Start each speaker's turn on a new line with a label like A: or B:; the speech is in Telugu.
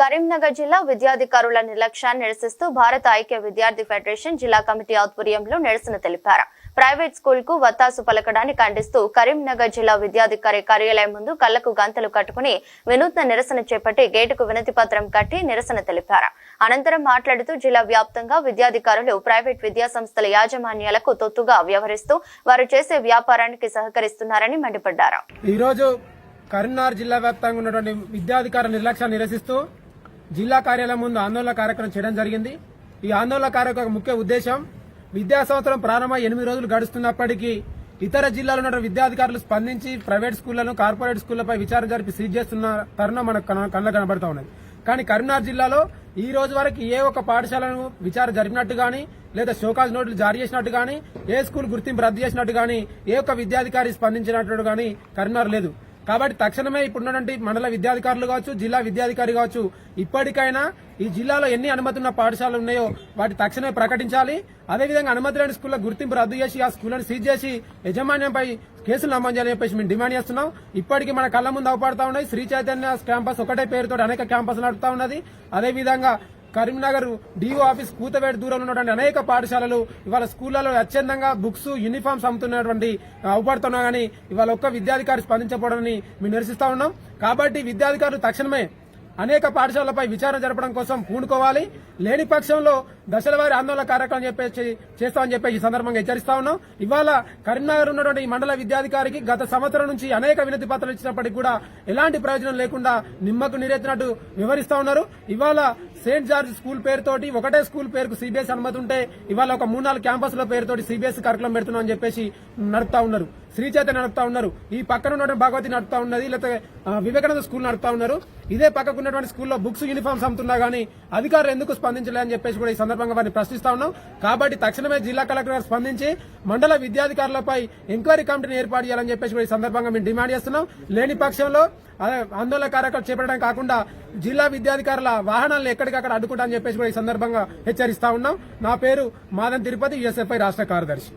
A: కరీంనగర్ జిల్లా విద్యాధికారుల నిర్లక్ష్యాన్ని నిరసిస్తూ భారత ఐక్య విద్యార్థి ఫెడరేషన్ జిల్లా కమిటీ ఆధ్వర్యంలో నిరసన తెలిపారు. ప్రైవేట్ స్కూల్కు వత్తాసు పలకడాన్ని ఖండిస్తూ కరీంనగర్ జిల్లా విద్యాధికారి కార్యాలయం ముందు కళ్ళకు గంతలు కట్టుకుని వినూత్న నిరసన చేపట్టి గేటుకు వినతి పత్రం కట్టి నిరసన తెలిపారు. అనంతరం మాట్లాడుతూ జిల్లా వ్యాప్తంగా విద్యాధికారులు ప్రైవేట్ విద్యా సంస్థల యాజమాన్యాలకు తొత్తుగా వ్యవహరిస్తూ వారు చేసే వ్యాపారానికి సహకరిస్తున్నారని మండిపడ్డారు.
B: ఈరోజు కరీంనగర్ జిల్లా వ్యాప్తంగా ఉన్నటువంటి విద్యాధికార నిర్లక్ష్యాన్ని నిరసిస్తూ జిల్లా కార్యాలయం ముందు ఆందోళన కార్యక్రమం చేయడం జరిగింది. ఈ ఆందోళన కార్యక్రమం ముఖ్య ఉద్దేశం విద్యా సంవత్సరం ప్రారంభమై ఎనిమిది రోజులు గడుస్తున్నప్పటికీ ఇతర జిల్లాలో ఉన్న విద్యాధికారులు స్పందించి ప్రైవేట్ స్కూళ్ళను కార్పొరేట్ స్కూళ్ళపై విచారణ జరిపి సీజ్ చేస్తున్న తరుణం మనకు కన- కళ్ళ కనబడతా ఉన్నది. కానీ కరీంనగర్ జిల్లాలో ఈ రోజు వరకు ఏ ఒక్క పాఠశాలను విచారణ జరిపినట్టు గాని లేదా షోకాజ్ నోట్లు జారీ చేసినట్టు గాని ఏ స్కూల్ గుర్తింపు రద్దు చేసినట్టు గాని ఏ ఒక్క విద్యాధికారి స్పందించినట్టు గాని కరీంనగర్ లేదు. కాబట్టి తక్షణమే ఇప్పుడున్నటువంటి మండల విద్యాధికారులు కావచ్చు జిల్లా విద్యాధికారి కావచ్చు ఇప్పటికైనా ఈ జిల్లాలో ఎన్ని అనుమతున్న పాఠశాలలు ఉన్నాయో వాటి తక్షణమే ప్రకటించాలి. అదేవిధంగా అనుమతి లేని స్కూళ్ళ గుర్తింపు రద్దు చేసి ఆ స్కూళ్ళను సీజ్ చేసి యజమాన్యంపై కేసులు నమోదు చేయాలని చెప్పేసి మేము డిమాండ్ చేస్తున్నాం. ఇప్పటికీ మన కళ్ళ ముందు అవపడతా ఉన్నాయి. శ్రీ చైతన్య క్యాంపస్ ఒకటే పేరుతో అనేక క్యాంపస్ నడుపుతా ఉన్నది. అదేవిధంగా కరీంనగర్ డిఓ ఆఫీస్ కూతవేట దూరంలో ఉన్నటువంటి అనేక పాఠశాలలు ఇవాళ స్కూళ్ళలో అత్యంతంగా బుక్స్ యూనిఫామ్స్ అమ్ముతున్నటువంటి అవుపడుతున్నా గానీ ఇవాళ ఒక్క విద్యాధికారి స్పందించబడని మేము నిరసిస్తా ఉన్నాం. కాబట్టి విద్యాధికారులు తక్షణమే అనేక పాఠశాలలపై విచారణ జరపడం కోసం పూనుకోవాలి. లేని పక్షంలో దశలవారి ఆందోళన కార్యక్రమం చెప్పేసి చేస్తామని చెప్పి ఈ సందర్భంగా హెచ్చరిస్తా ఉన్నాం. ఇవాళ కరీంనగర్ ఉన్నటువంటి ఈ మండల విద్యాధికారికి గత సంవత్సరం నుంచి అనేక వినతి పత్రాలు ఇచ్చినప్పటికీ కూడా ఎలాంటి ప్రయోజనం లేకుండా నిమ్మకు నీరెత్తినట్టు వివరిస్తా ఉన్నారు. ఇవాళ సెయింట్ జార్జ్ స్కూల్ పేరుతోటి ఒకటే స్కూల్ పేరుకు సిబిఎస్ అనుమతి ఉంటే ఇవాళ ఒక మూడు నాలుగు క్యాంపస్ల పేరుతోటి సిబిఎస్ కరికులం పెడుతున్నాం అని చెప్పేసి నడుపుతా ఉన్నారు. శ్రీచేతన్ నడుపుతా ఉన్నారు. ఈ పక్కన ఉన్నటువంటి భగవతి నడుపుతా ఉన్నది లేకపోతే వివేకానంద స్కూల్ నడుపుతా ఉన్నారు. ఇదే పక్కకు ఉన్నటువంటి స్కూల్లో బుక్స్ యూనిఫామ్స్ అమ్ముతున్నా గానీ అధికారులు ఎందుకు స్పందించలే అని చెప్పేసి కూడా ఈ సందర్భంగా వారిని ప్రశ్నిస్తా ఉన్నాం. కాబట్టి తక్షణమే జిల్లా కలెక్టర్ గారు స్పందించి మండల విద్యాధికారులపై ఎంక్వైరీ కమిటీని ఏర్పాటు చేయాలని చెప్పేసి కూడా ఈ సందర్భంగా మేము డిమాండ్ చేస్తున్నాం. లేని పక్షంలో అదే ఆందోళన కార్యక్రమం చేపట్టడం కాకుండా జిల్లా విద్యాధికారుల వాహనాలను ఎక్కడికక్కడ అడ్డుకుంటా అని చెప్పేసి కూడా ఈ సందర్భంగా హెచ్చరిస్తా ఉన్నాం. నా పేరు మాదన్ తిరుపతి యుఎస్ఎఫ్ఐ రాష్ట్ర కార్యదర్శి.